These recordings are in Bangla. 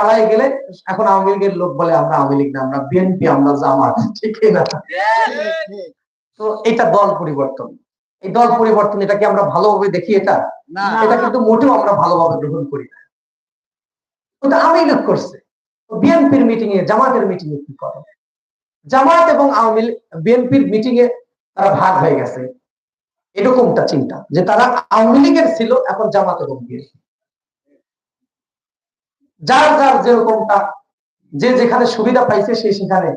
পালায় গেলে এখন আওয়ামী লীগের লোক বলে আমরা আওয়ামী লীগ না আমরা বিএনপি আমরা জামাত ঠিক না? তো এটা দল পরিবর্তন। এই দল পরিবর্তন এটা কি আমরা ভালোভাবে দেখি এটা? এটা কিন্তু মোটেও আমরা ভালোভাবে গ্রহণ করি না। ওটা আওয়ামী লীগ করছে। বিএনপির মিটিং এ জামাতের মিটিং এ কি করে? জামাত এবং আওয়ামী বিএনপির মিটিং এ তারা ভাগ হয়ে গেছে। এরকমটা চিন্তা যে তারা আওয়ামী লীগের ছিল এখন জামাত এবং বিএনপি। যার যার যেরকমটা যে যেখানে সুবিধা পাইছে সে সেখানে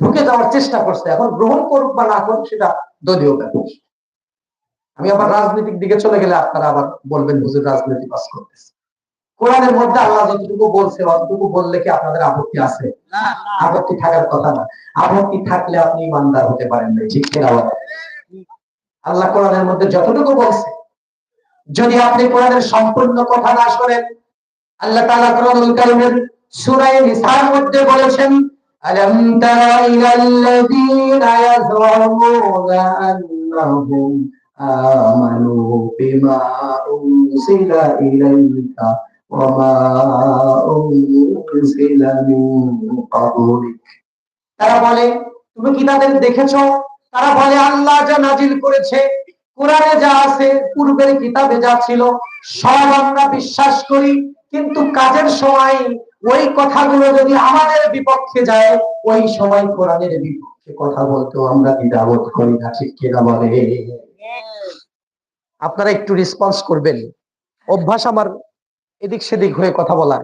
ঢুকে যাওয়ার চেষ্টা করছে। এখন গ্রহণ করুক বা না করুক সেটা দলীয় ব্যাপার। আমি আবার রাজনৈতিক দিকে চলে গেলে আপনারা আবার বলবেন হুজুর রাজনীতি পাস করতেছে। কোরআনের মধ্যে আল্লাহ যতটুকু বলছে অতটুকু বললে কি আপনাদের আপত্তি আছে? না আপত্তি থাকার কথা না। আপত্তি থাকলে আপনি ইমানদার হতে পারেন না ঠিক? আল্লাহ কোরআনের মধ্যে যতটুকু বলছে যদি আপনি কোরআনের সম্পূর্ণ কথা না শোনেন আল্লাহ তাআলা কোরআনুল কারীমের সূরা নিসার মধ্যে বলেছেন, আলাম তারা ইলাল্লাযীনা ইয়াযুমুনা আন্নাহুম আমানু বিমা উনজিলা ইলাইকা ওয়া মা উনজিলা মিন ক্বাবলিক। তারা বলে, তুমি কি তাদের দেখেছ? তারা বলে, আল্লাহ যা নাজিল করেছে, কোরআনে যা আছে, পূর্বের কিতাবে যা ছিল, সব আমরা বিশ্বাস করি। কিন্তু কাজের সময় ওই কথাগুলো যদি আমাদের বিপক্ষে যায়, ওই সময় কোরআনের বিপক্ষে কথা বলতেও আমরা দ্বিধাবোধ করি না, ঠিক কিনা বলে? আপনারা একটু রেসপন্স করবেন। অভ্যাস আমার এদিক সেদিক হয়ে কথা বলার,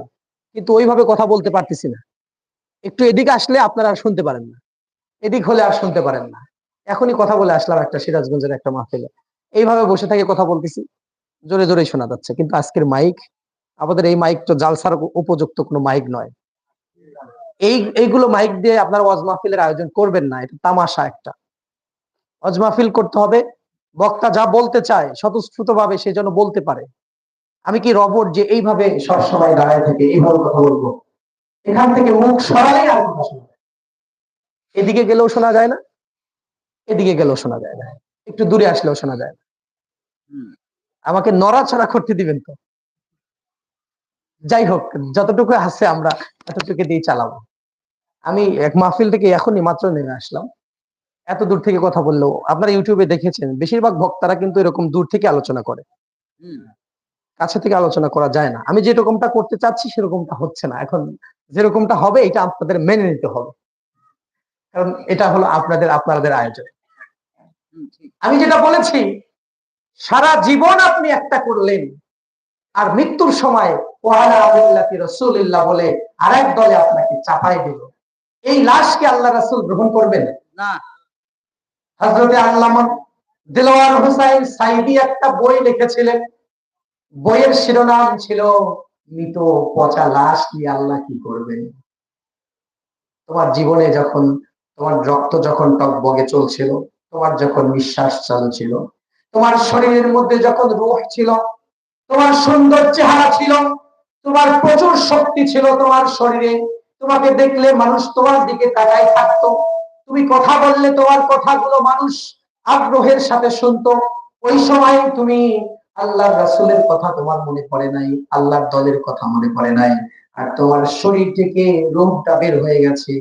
কিন্তু ওইভাবে কথা বলতে পারতেছি না। একটু এদিকে আসলে আপনারা আর শুনতে পারেন না। এদিক হলে আর শুনতে পারেন না। এখনই কথা বলে আসলাম একটা সিরাজগঞ্জের একটা মাহফিলে। এইভাবে বসে থেকে কথা বলতেছি। জোরে জোরে শোনা যাচ্ছে, কিন্তু আজকের মাইক আমাদের এই মাইক তো জালসার উপযুক্ত কোনো মাইক নয়। এই এইগুলো মাইক দিয়ে আপনার ওয়াজ মাহফিলের আয়োজন করবেন না এটা তামাশা একটা। ওয়াজ মাহফিল করতে হবে বক্তা যা বলতে চায় স্বতঃস্ফূর্ত ভাবে সে যেন বলতে পারে। আমি কি রবট যে এইভাবে সবসময় দাঁড়ায় থাকে এইভাবে কথা বলব? এখান থেকে মুখ সরালেই আর এদিকে গেলেও শোনা যায় না এদিকে গেলেও শোনা যায় না। একটু দূরে আসলেও শোনা যায় না। আমাকে নড়াচড়া করতে দিবেন তো। যাই হোক যতটুকু আছে আমরা এতটুকু দিয়ে চালাবো। আমি এক মাহফিল থেকে এখনই মাত্র নেমে আসলাম। এত দূর থেকে কথা বললেও আপনারা ইউটিউবে দেখেছেন বেশিরভাগ ভক্তারা কিন্তু এরকম দূর থেকে আলোচনা করে। হুম। কাছে থেকে আলোচনা করা যায় না। আমি যেরকমটা করতে চাচ্ছি সেরকমটা হচ্ছে না। এখন যেরকমটা হবে এটা আপনাদের মেনে নিতে হবে। কারণ এটা হলো আপনাদের আপনাদের আয়োজন। আমি যেটা বলেছি সারা জীবন আপনি একটা করলেন আর মৃত্যুর সময় রাসূলিল্লাহ বলে আরেক দলে আপনাকে চাপাই দিল এই লাশকে আল্লাহ রাসূল গ্রহণ করবেন? না। আল্লামা দিলওয়ার হোসাইন সাইদি একটা বই লিখেছিলেন। বইয়ের শিরোনাম ছিল মৃত পচা লাশ নিয়ে আল্লাহ কি করবেন? তোমার জীবনে যখন তোমার রক্ত যখন টকবগে চলছিল তোমার যখন নিঃশ্বাস চলছিল তোমার শরীরের মধ্যে যখন রূহ ছিল তোমার সুন্দর চেহারা ছিল তোমার প্রচুর শক্তি ছিল তোমার শরীরে। তোমাকে দেখলে মানুষ তোমার দিকে তাকায় থাকতো। তুমি কথা বললে তোমার কথাগুলো মানুষ আগ্রহের সাথে শুনতো। ওই সময় তুমি আল্লাহর রাসূলের কথা তোমার মনে পড়ে নাই, আল্লাহর দলের কথা মনে পড়ে নাই। আর তোমার শরীর থেকে রোগটা বের হয়ে গেছে।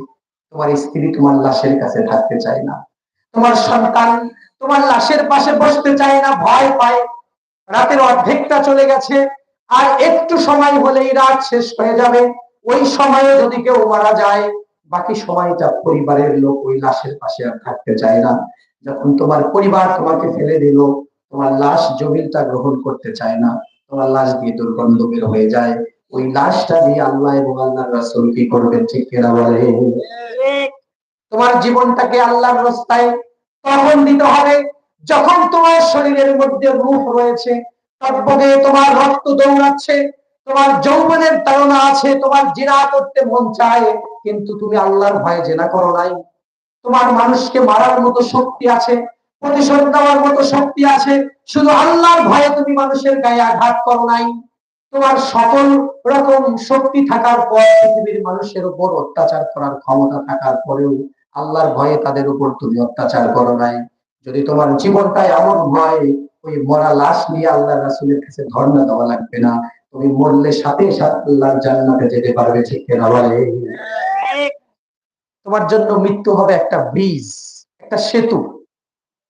তোমার স্ত্রী তোমার লাশের কাছে থাকতে চায় না। তোমার সন্তান তোমার লাশের পাশে বসতে চায় না, ভয় পায়। রাতের অর্ধেকটা চলে গেছে। আর একটু সময় হলেই রাত শেষ হয়ে যাবে। ওই সময়ে যদি কেউ মারা যায় বাকি সময়টা পরিবারের লোক ওই লাশের পাশে আর থাকতে চায় না। যখন তোমার পরিবার তোমাকে ফেলে দিল তোমার লাশ জমিলটা গ্রহণ করতে চায় না তোমার লাশ দিয়ে দুর্গন্ধ বের হয়ে যায়। ওই লাশটা দিয়ে আল্লাহ এবং আল্লাহ রাসূল কি করবেন ঠিক কিনা বলে? তোমার জীবনটাকে আল্লাহর রাস্তায় তখন দিতে হবে। যখন তোমার শরীরের মধ্যে রূহ রয়েছে টকবগে তোমার রক্ত দৌড়াচ্ছে, তোমার যৌবনের তাড়না আছে, তোমার জিনা করতে মন চায়, কিন্তু তুমি আল্লাহর ভয়ে জেনা করো নাই। তোমার মানুষকে মারার মতো শক্তি আছে, প্রতিশোধ নেওয়ার মতো শক্তি আছে, শুধু আল্লাহর ভয়ে তুমি মানুষের গায়ে আঘাত করো নাই। তোমার সকল রকম শক্তি থাকার পর পৃথিবীর মানুষের উপর অত্যাচার করার ক্ষমতা থাকার পরেও আল্লাহর ভয়ে তাদের উপর তুমি অত্যাচার করো নাই। যদি তোমার জীবনটা এমন হয় ওই মরা লাশ নিয়ে আল্লাহ রাসুলের কাছে ধর্ণা দেওয়া লাগবে না। তুমি মরলে সাথে সাথে আল্লাহর জান্নাতে যেতে পারবে, ঠিক কিনা বলে তোমার জন্য মৃত্যু হবে একটা ব্রিজ একটা সেতু।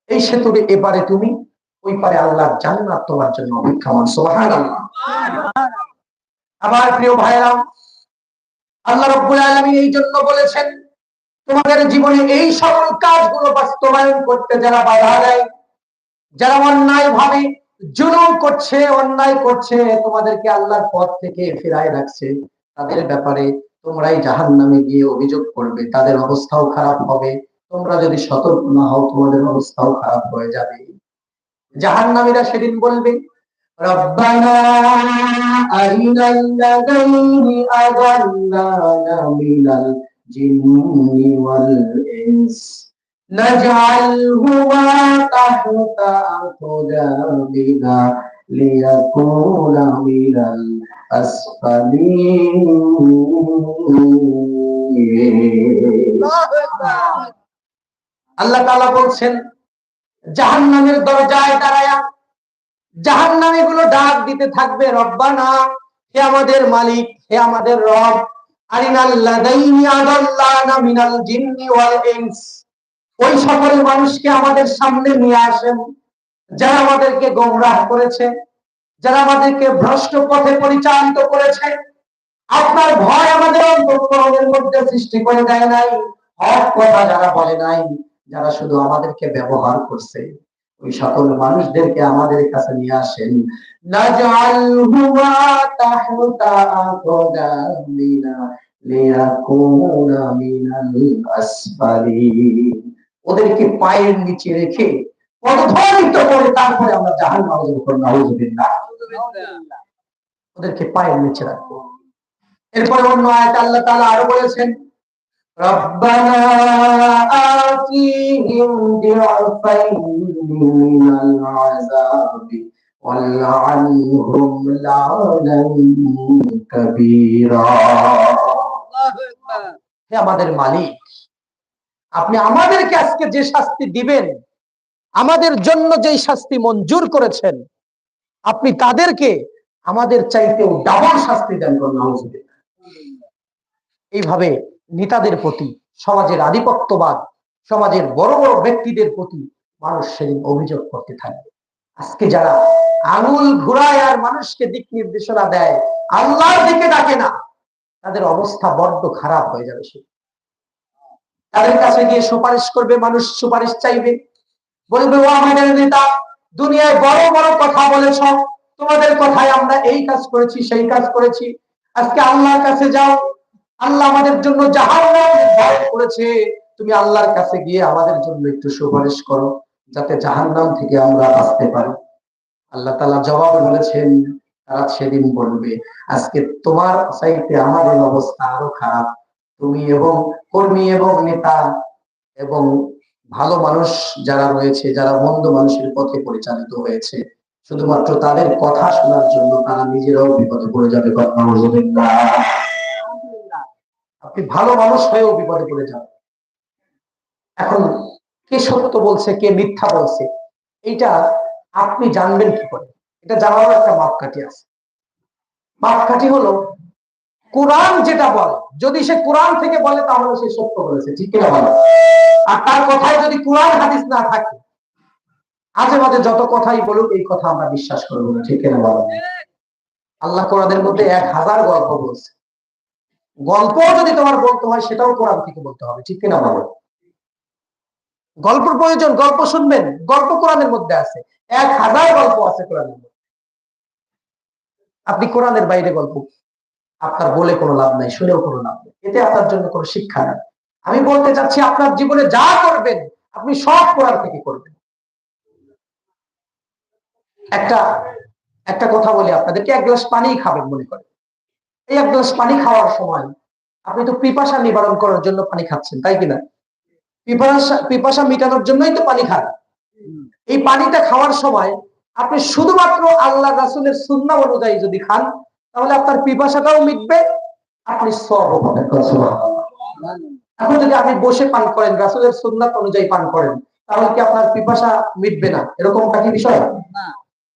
এই সেতুর এপারে তুমি, ওই পারে আল্লাহর জান্নাত তোমার জন্য অপেক্ষামান। সুবহানাল্লাহ। আমার প্রিয় ভাইরা আল্লাহ রব্বুল আলামিন এই জন্য বলেছেন, তোমাদের জীবনে এই সকল কাজগুলো বাস্তবায়ন করতে যারা বাধা দেয় যারা অন্যায় ভাবে জুলুম করছে অন্যায় করছে তোমাদেরকে আল্লাহর পথ থেকে ফিরায় রাখছে তাদের ব্যাপারে তোমরাই জাহান নামে গিয়ে অভিযোগ করবে তাদের অবস্থাও খারাপ হবে তোমরা যদি সতর্ক না হও তোমাদের অবস্থাও খারাপ হয়ে যাবে জাহান নামীরা সেদিন বলবে ربنا أرنا الذين أضلانا من الجن والإنس نجعلهما تحت أقدامنا ليكون من الأسفلين আল্লাহ তাআলা বলছেন জাহান্নামের দরজায় দাঁড়ায়া জাহান্নামী গুলো ডাক দিতে থাকবে রব্বানা হে আমাদের মালিক হে আমাদের রব আরিনাল্লাদাইনি আদাল্লানা মিনাল জিন্নি ওয়াল ইনস ওই সকল মানুষকে আমাদের সামনে নিয়ে আসেন। যারা আমাদেরকে গোমরাহ করেছে, যারা আমাদেরকে ভ্রষ্ট পথে পরিচালিত করেছে, আপনার ভয় আমাদের অন্তঃকরণের মধ্যে সৃষ্টি করে দেয় নাই। হক কথা যারা বলে নাই, যারা শুধু আমাদেরকে ব্যবহার করছে, ওই সকল মানুষদেরকে আমাদের কাছে নিয়ে আসেন। লিয়াকুনা মিনাল ওদেরকে পায়ের নিচে রেখে পদধরিত করে তারপরে আমরা জাহান্নামে যাব নাউজুবিল্লাহ ওদেরকে পায়ের নিচে রাখবো এরপরে অন্য আয়াত আল্লাহ তাআলা আরো বলেছেন ربنا آتيهم ضعفين من العذاب والعنهم لعنا كبيرا হে আমাদের মালিক আপনি আমাদেরকে আজকে যে শাস্তি দিবেন, আমাদের জন্য যেই শাস্তি মঞ্জুর করেছেন, আপনি তাদেরকে আমাদের চাইতেও ডাবল শাস্তি দেন এইভাবে নেতাদের প্রতি, সমাজের আধিপত্যবাদ, সমাজের বড় বড় ব্যক্তিদের প্রতি মানুষ সেদিন অভিযোগ করতে থাকবে। আজকে যারা আঙুল ঘুরায় আর মানুষকে দিক নির্দেশনা দেয়, আল্লাহর দিকে ডাকে না, তাদের অবস্থা বড্ড খারাপ হয়ে যাবে সে তাদের কাছে গিয়ে সুপারিশ করবে, মানুষ সুপারিশ চাইবে। বলবে, ও আমাদের নেতা, দুনিয়ায় বড় বড় কথা বলেছ। তোমাদের কথায় আমরা এই কাজ করেছি, সেই কাজ করেছি। আজকে আল্লাহর কাছে যাও। আল্লাহ আমাদের জন্য করেছে। তুমি আল্লাহর কাছে গিয়ে আমাদের জন্য একটু সুপারিশ করো, যাতে জাহান্নাম থেকে আমরা বাঁচতে পারি। আল্লাহ তাআলা জবাব বলেছেন তারা সেদিন বলবে, আজকে তোমার চাইতে আমাদের অবস্থা আরও খারাপ। তুমি এবং কর্মী এবং নেতা এবং ভালো মানুষ যারা রয়েছে, যারা মন্দ মানুষের পথে পরিচালিত হয়েছে, শুধুমাত্র তাদের কথা শোনার জন্য তারা নিজেরাও বিপদে পড়ে যাবে আপনি ভালো মানুষ হয়েও বিপদে পড়ে যাবেন। এখন কে সত্য বলছে, কে মিথ্যা বলছে, এইটা আপনি জানবেন কি করে? এটা জানারও একটা মাপকাঠি আছে। মাপকাঠি হলো কোরআন যেটা বলে, যদি সে কোরআন থেকে বলে, তাহলে সে সত্য বলেছে, ঠিক কিনা বলে? আর তার কথায় যদি কোরআন হাদিস না থাকে, আজে বাজে যত কথাই বলুক, এই কথা আমরা বিশ্বাস করব না, ঠিক কিনা বলে? আল্লাহ কোরআনের মধ্যে এক হাজার গল্প বলছে। গল্প যদি তোমার বলতে হয়, সেটাও কোরআন থেকে বলতে হবে, ঠিক কিনা বলো? গল্প প্রয়োজন, গল্প শুনবেন, গল্প কোরআনের মধ্যে আছে। এক হাজার গল্প আছে কোরআনের মধ্যে। আপনি কোরআনের বাইরে গল্প আপনার বলে কোনো লাভ নাই, শুনেও কোনো লাভ নেই। এতে আপনার জন্য কোনো শিক্ষা নাই। আমি বলতে চাচ্ছি, আপনার জীবনে যা করবেন, আপনি সব কোরআন থেকে করবেন। একটা একটা কথা বলি আপনাদেরকে, এক গ্লাস পানি খাবেন মনে করেন। এই এক গ্লাস পানি খাওয়ার সময় আপনি তো পিপাসা নিবারণ করার জন্য পানি খাচ্ছেন, তাই কিনা পিপাসা পিপাসা মিটানোর জন্যই তো পানি খান। এই পানিটা খাওয়ার সময় আপনি শুধুমাত্র আল্লাহ রাসুলের সুন্না অনুযায়ী যদি খান তাহলে আপনার পিপাসাটাও মিটবে আপনি সব এখন যদি আপনি বসে পান করেন রাসুলের সুন্নাত অনুযায়ী পান করেন তাহলে কি আপনার পিপাসা মিটবে না? এরকমটা কি বিষয়?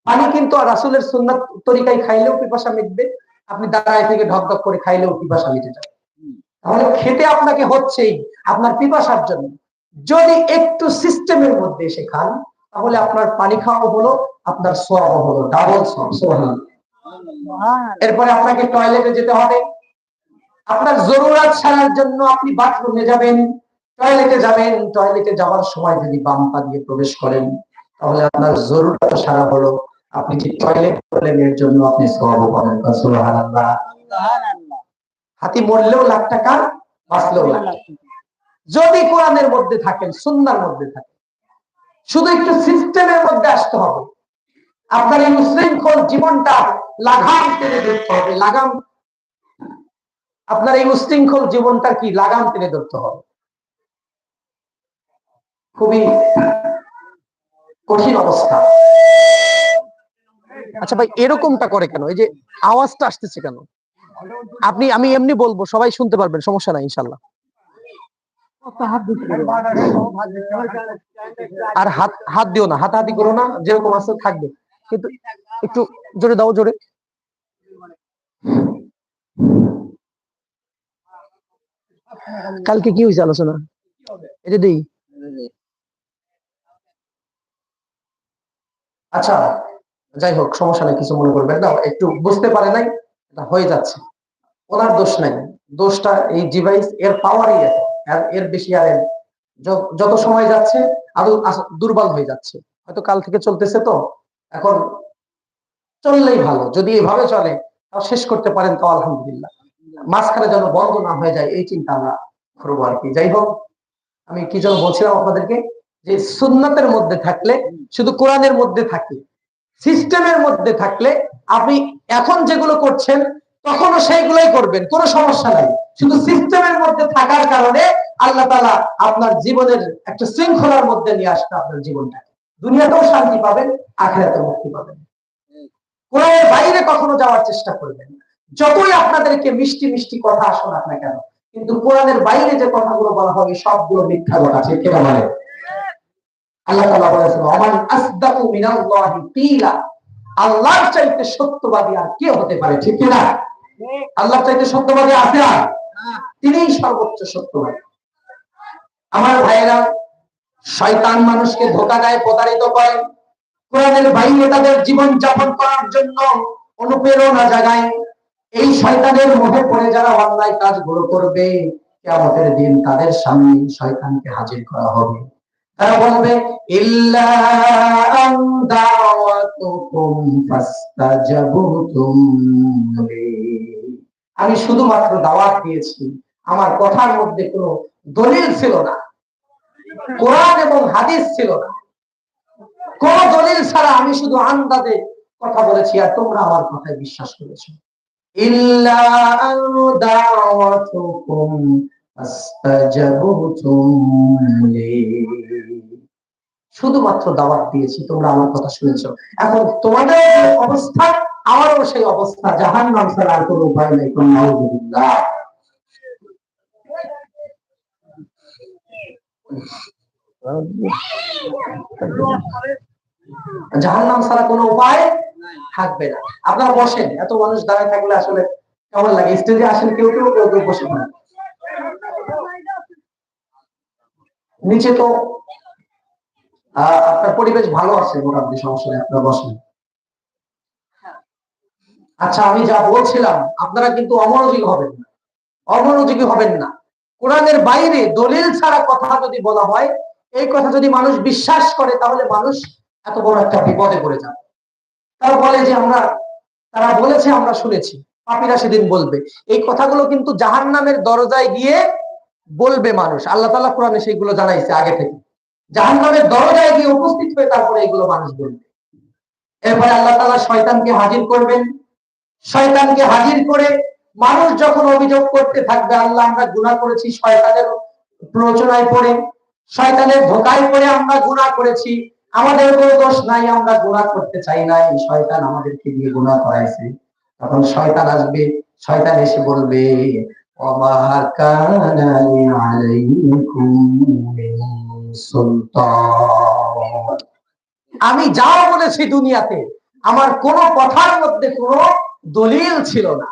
পানি কিন্তু রাসুলের সুন্নাত তরিকায় খাইলেও পিপাসা মিটবে আপনি দাঁড়ায় থেকে ঢক ঢক করে খাইলেও পিপাসা মিটে যাবে। তাহলে খেতে আপনাকে হচ্ছেই আপনার পিপাসার জন্য। যদি একটু সিস্টেমের মধ্যে এসে খান তাহলে আপনার পানি খাওয়া হলো আপনার সোয়াব হলো ডাবল সোহান এরপরে আপনাকে টয়লেটে যেতে হবে। আপনার জরুরত সারার জন্য আপনি বাথরুমে যাবেন টয়লেটে যাবেন। টয়লেটে যাওয়ার সময় যদি বাম পা দিয়ে প্রবেশ করেন তাহলে আপনার জরুরত সারা হলো। আপনি যে টয়লেট করলেন এর জন্য আপনি সওয়াব পাবেন। হাতি মরলেও লাখ টাকা বাঁচলেও লাখ টাকা। যদি কোরআনের মধ্যে থাকেন সুন্নার মধ্যে থাকেন শুধু একটু সিস্টেমের মধ্যে আসতে হবে। আপনার এই উশৃঙ্খল জীবনটা লাগাম টেনে ধরতে হবে, লাগাম। আপনার এই উশৃঙ্খল জীবনটা কি লাগাম টেনে ধরতে হবে? খুবই কঠিন অবস্থা। আচ্ছা ভাই, এরকমটা করে কেন? এই যে আওয়াজটা আসতেছে কেন? আপনি, আমি এমনি বলব, সবাই শুনতে পারবেন, সমস্যা নাই, ইনশাল্লাহ। আর হাত হাত দিও না হাতাহাতি করো না, যেরকম আছে থাকবে। কিন্তু একটু জোরে দাও জোরে। কালকে কি হয়েছে আলোচনা? এটা দেই। আচ্ছা যাই হোক সমস্যা নেই কিছু মনে করবেন না। একটু বুঝতে পারে নাই এটা হয়ে যাচ্ছে। ওনার দোষ নাই। দোষটা এই ডিভাইস এর পাওয়ারই এত। আর এর বেশি আর য- যত সময় যাচ্ছে আরও দুর্বল হয়ে যাচ্ছে। হয়তো কাল থেকে চলতেছে তো। এখন চললেই ভালো, যদি এভাবে চলে, তাও শেষ করতে পারেন তো আলহামদুলিল্লাহ। মাঝখানে যেন বন্ধ না হয়ে যায়, এই চিন্তা আমরা করব আর কি। যাই হোক, আমি কি যেন বলছিলাম আপনাদেরকে, যে সুন্নাতের মধ্যে থাকলে, শুধু কোরআনের মধ্যে থাকলে সিস্টেমের মধ্যে থাকলে আপনি এখন যেগুলো করছেন, তখনও সেইগুলোই করবেন, কোনো সমস্যা নাই। শুধু সিস্টেমের মধ্যে থাকার কারণে আল্লাহ তালা আপনার জীবনের একটা শৃঙ্খলার মধ্যে নিয়ে আসবে আপনার জীবনটাকে। দুনিয়াতেও শান্তি পাবেন, আখেরাতেও মুক্তি পাবেন। কোরআনের বাইরে কখনো যাওয়ার চেষ্টা করবেন যতই আপনাদেরকে মিষ্টি মিষ্টি কথা শোনাক না কেন, কিন্তু কোরআনের বাইরে যে কথাগুলো বলা হবে, সবগুলো মিথ্যা কথা, ঠিক কিনা বলে আল্লাহ তাআলা বলেছেন, ওমান আসদাকু মিনাল্লাহি কিলা আল্লাহর চাইতে সত্যবাদী আর কে হতে পারে, ঠিক কি না আল্লাহর চাইতে সত্যবাদী আছে আর? তিনিই সর্বোচ্চ সত্যবাদী। আমার ভাইয়েরা শয়তান মানুষকে ধোকা দেয়, প্রতারিত করে। কোরআনের বাইরে তাদের জীবন যাপন করার জন্য অনুপ্রেরণা জাগায়। এই শয়তানের মোহে পড়ে যারা অন্যায় কাজগুলো করবে, কিয়ামতের দিন তাদের সামনে শয়তানকে হাজির করা হবে। তারা বলবে আমি শুধুমাত্র দাওয়াত দিয়েছি। আমার কথার মধ্যে কোনো দলিল ছিল না। কোরআন এবং হাদিস ছিল না। কোন দলিল ছাড়া আমি শুধু আন্দাজে কথা বলেছি আর তোমরা আমার কথায় বিশ্বাস করেছ। শুধুমাত্র দাওয়াত দিয়েছি, তোমরা আমার কথা শুনেছ। এখন তোমাদের অবস্থা, আমারও সেই অবস্থা। জাহান নাম ছাড়া আর কোনো উপায় নেই। কোন জাহান নাম ছাড়া কোনো উপায় থাকবে না। আপনারা বসেন, এত মানুষ দাঁড়ায় থাকলে আসলে কেমন লাগে? স্টেজে আসেন কেউ কেউ কেউ কেউ বসে পড়েন নিচে তো আপনার পরিবেশ ভালো আছে মোটামুটি, সমস্যা নেই, আপনারা বসেন। আচ্ছা আমি যা বলছিলাম, আপনারা কিন্তু অমনোযোগী হবেন না। অমনোযোগী হবেন না। কোরআনের বাইরে দলিল ছাড়া কথা যদি বলা হয়, এই কথা যদি মানুষ বিশ্বাস করে, তাহলে মানুষ এত বড় একটা বিপদে পড়ে যাবে। তারা বলে যে আমরা, তারা বলেছে, আমরা শুনেছি। পাপীরা সেদিন বলবে। এই কথাগুলো কিন্তু জাহান নামের দরজায় গিয়ে বলবে মানুষ। আল্লাহ তাআলা কোরআনে সেইগুলো জানাইছে আগে থেকে। জাহান নামের দরজায় গিয়ে উপস্থিত হয়ে তারপরে এগুলো মানুষ বলবে। এরপরে আল্লাহ তাআলা শয়তানকে হাজির করবেন। শয়তানকে হাজির করে মানুষ যখন অভিযোগ করতে থাকবে, আল্লাহ আমরা গুনাহ করেছি, শয়তানের প্ররোচনায় পড়ে, শয়তানের ধোকায় পড়ে আমরা গুনাহ করেছি, আমাদের কোনো দোষ নাই, আমরা গুনাহ করতে চাই নাই শয়তান আমাদেরকে দিয়ে গুনাহ করাইছে। তখন শয়তান আসবে, শয়তান এসে বলবে আমি যা বলেছি দুনিয়াতে, আমার কোনো কথার মধ্যে কোনো দলিল ছিল না।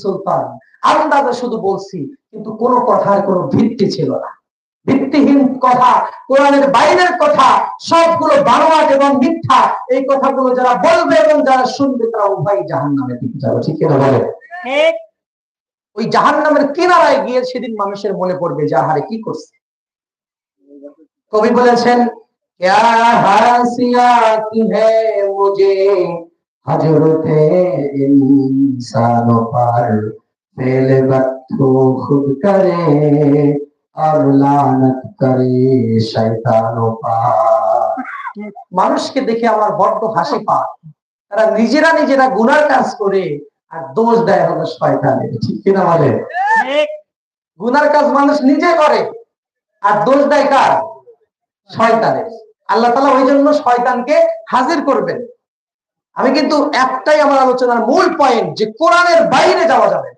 সুলতান। আন্দাজে শুধু বলছি কিন্তু কোন কথার কোনো ভিত্তি ছিল না। ভিত্তিহীন কথা কোরআনের বাইরের কথা সবগুলো এবং মিথ্যা এই কথাগুলো যারা বলবে এবং যারা শুনবে তারা উভয় জাহান নামে দিতে যাবে। ঠিক বলে ওই জাহান নামের কিনারায় গিয়ে সেদিন মানুষের মনে পড়বে যা হারে কি করছে? কবি বলেছেন ক্যা হজরতে ইনসান পার ফেলে করে আর লানত করে শয়তান মানুষকে দেখে আমার বড্ড হাসি পায়। তারা নিজেরা নিজেরা গুনার কাজ করে আর দোষ দেয় হলো শয়তানের। ঠিক কিনা বলে? গুনার কাজ মানুষ নিজে করে আর দোষ দেয় কার? শয়তানের। আল্লাহ তালা ওই জন্য শয়তানকে হাজির করবেন। আমি কিন্তু একটাই আমার আলোচনার মূল পয়েন্ট যে কোরআনের বাইরে যাওয়া যাবে।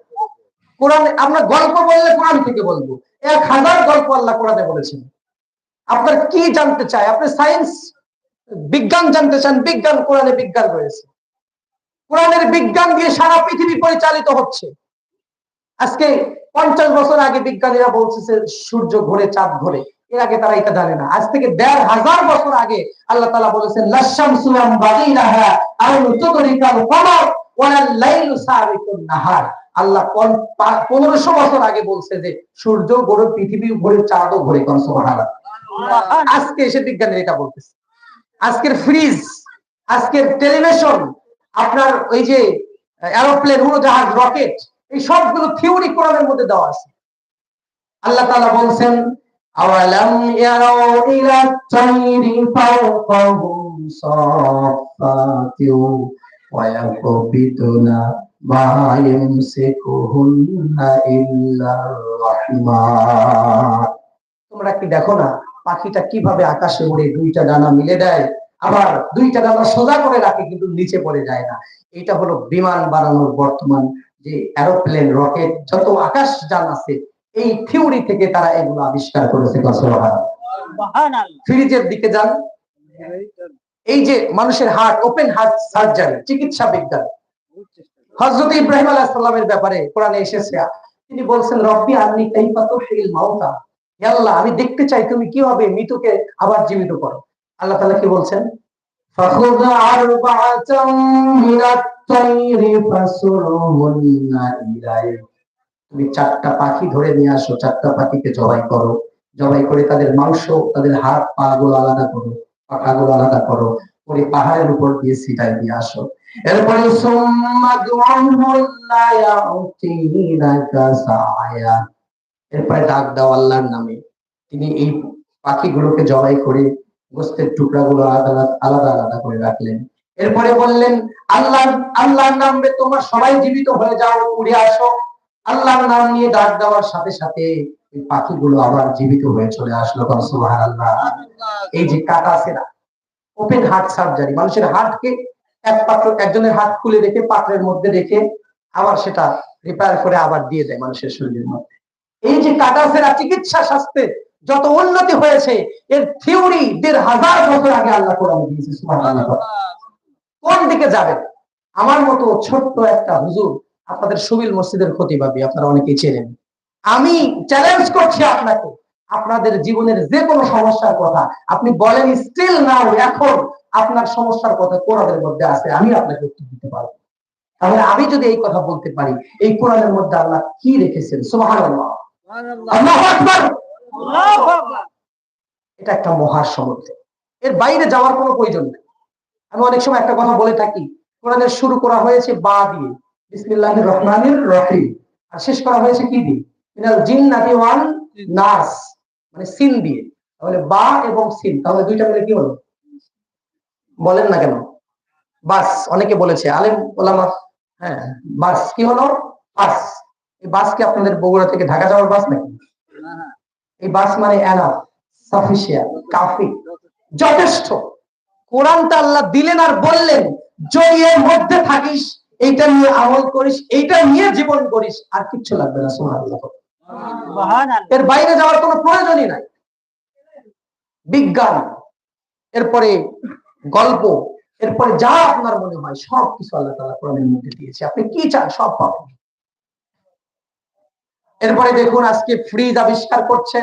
কোরআন, আমরা গল্প বললে কোরআন থেকে বলব। এক হাজার গল্প আল্লাহ কোরআনে বলেছেন। আপনার কি জানতে চায়? আপনি সায়েন্স বিজ্ঞান জানতে চান, বিজ্ঞান কোরআনে বিজ্ঞান রয়েছে। কোরআনের বিজ্ঞান দিয়ে সারা পৃথিবী পরিচালিত হচ্ছে। আজকে পঞ্চাশ বছর আগে বিজ্ঞানীরা বলছে সূর্য ঘোরে, চাঁদ ঘোরে। এর আগে তারা এটা জানে না। আজ থেকে দেড় হাজার বছর আগে আল্লাহ তালা বলেছেন লাশাম সুলাম বাদিনাহা আউন তুদরিকাল কমর ওয়ালাল লাইলু সাবিকুন নাহার। আল্লাহ পনেরোশো বছর আগে বলছে যে সূর্য ঘোরে পৃথিবী ঘোরে চাঁদও ঘোরে কোন সুবহানাল্লাহ। আজকে এসে বিজ্ঞানীরা এটা বলতেছে। আজকের ফ্রিজ আজকের টেলিভিশন আপনার ওই যে এরোপ্লেন উড়োজাহাজ রকেট এই সবগুলো থিওরি কোরআনের মধ্যে দেওয়া আছে। আল্লাহ তালা বলছেন ইয়ারাউ ইলা তাইরি ফাওকাহুম সাফাতিউ ওয়া ইয়াকবিতুনা মা ইয়ামসিকুহুন্না ইল্লা রাহমান তোমরা কি দেখো না, পাখিটা কীভাবে আকাশে উড়ে দুইটা ডানা মিলে দেয়? আবার দুইটা ডানা সোজা করে রাখে, কিন্তু নিচে পড়ে যায় না। এটা হলো বিমান বানানোর বর্তমান যে এরোপ্লেন রকেট যত আকাশ যান আছে এই থিওরি থেকে তারা এগুলো আবিষ্কার করেছে ফ্রিজের দিকে যান। এই যে মানুষের হার্ট ওপেন হার্ট সার্জারি চিকিৎসা বিজ্ঞান। হজরত ইব্রাহিম আলাহামের ব্যাপারে কোরআনে এসেছে। তিনি বলছেন রব্বি আপনি কাইফাতু হিল আল্লাহ আমি দেখতে চাই তুমি কীভাবে মৃতকে আবার জীবিত করো। আল্লাহ তালা কি বলছেন? ফাখুযা আরবা'তাম মিনাত তাইরি ফাসুরহুন্না ইলাইহি তুমি চারটা পাখি ধরে নিয়ে আসো, চারটা পাখিকে জবাই করো। জবাই করে তাদের মাংস, তাদের হাত পা গুলো আলাদা করো, পাখাগুলো আলাদা করো, করে পাহাড়ের উপর দিয়ে সিটাই দিয়ে আসো। এরপরে এরপরে ডাক দাও আল্লাহর নামে। তিনি এই পাখিগুলোকে জবাই করে গোস্তের টুকরাগুলো আলাদা আলাদা আলাদা করে রাখলেন। এরপরে বললেন, আল্লাহ, আল্লাহর নামে তোমরা সবাই জীবিত হয়ে যাও, উড়ে আসো। আল্লাহর নাম নিয়ে ডাক দেওয়ার সাথে সাথে এই পাখিগুলো আবার জীবিত হয়ে চলে আসলো এই যে কাটা সেরা ওপেন হার্ট সার্জারি মানুষের হার্টকে এক পাত্র একজনের হাত খুলে রেখে পাত্রের মধ্যে রেখে আবার সেটা রিপেয়ার করে আবার দিয়ে দেয় মানুষের শরীরের মধ্যে। এই যে কাটা সেরা চিকিৎসা শাস্ত্রে যত উন্নতি হয়েছে এর থিওরি দেড় হাজার বছর আগে আল্লাহ কোরআন দিয়েছে কোন দিকে যাবেন? আমার মতো ছোট্ট একটা হুজুর আপনাদের সুবিল মসজিদের ক্ষতিবাদী আপনারা অনেকেই চেনেন। আমি চ্যালেঞ্জ করছি আপনাকে আপনাদের জীবনের যে কোনো সমস্যার কথা। আপনি বলেন স্টিল নাও এখন আপনার সমস্যার কথা কোরআনের মধ্যে আছে আমি আপনাকে উত্তর দিতে পারব। তাহলে আমি যদি এই কথা বলতে পারি এই কোরআনের মধ্যে আল্লাহ কি রেখেছেন? আকবার! এটা একটা মহা সমুদ্র এর বাইরে যাওয়ার কোনো প্রয়োজন নেই। আমি অনেক সময় একটা কথা বলে থাকি কোরআনের শুরু করা হয়েছে বা দিয়ে। বিসমিল্লাহির রহমানির রহিম। আর শেষ করা হয়েছে কি দিয়ে? মিনাল জিন্নাতি ওয়ান নাস মানে সিন দিয়ে। তাহলে বা এবং সিন, তাহলে দুইটা মিলে কি হলো? বলেন না কেন? বাস, অনেকে বলেছে, আলেম ওলামা হ্যাঁ বাস কি হলো? বাস। এই বাস কি আপনাদের বগুড়া থেকে ঢাকা যাওয়ার বাস নাকি? এই বাস মানে এনা সাফিসিয়ান্ট কাফি। যথেষ্ট। কোরআনটা আল্লাহ দিলেন আর বললেন জয় এর মধ্যে থাকিস এইটা নিয়ে আমল করিস এইটা নিয়ে জীবন করিস আর কিচ্ছু লাগবে না সুবহানাল্লাহ। এর বাইরে যাওয়ার কোনো প্রয়োজনই নাই। বিজ্ঞান এরপরে গল্প এরপরে যা আপনার মনে হয় সব কিছু আল্লাহ তালা কোরআনের মধ্যে দিয়েছে। আপনি কি চান সব পাবেন। এরপরে দেখুন আজকে ফ্রিজ আবিষ্কার করছে।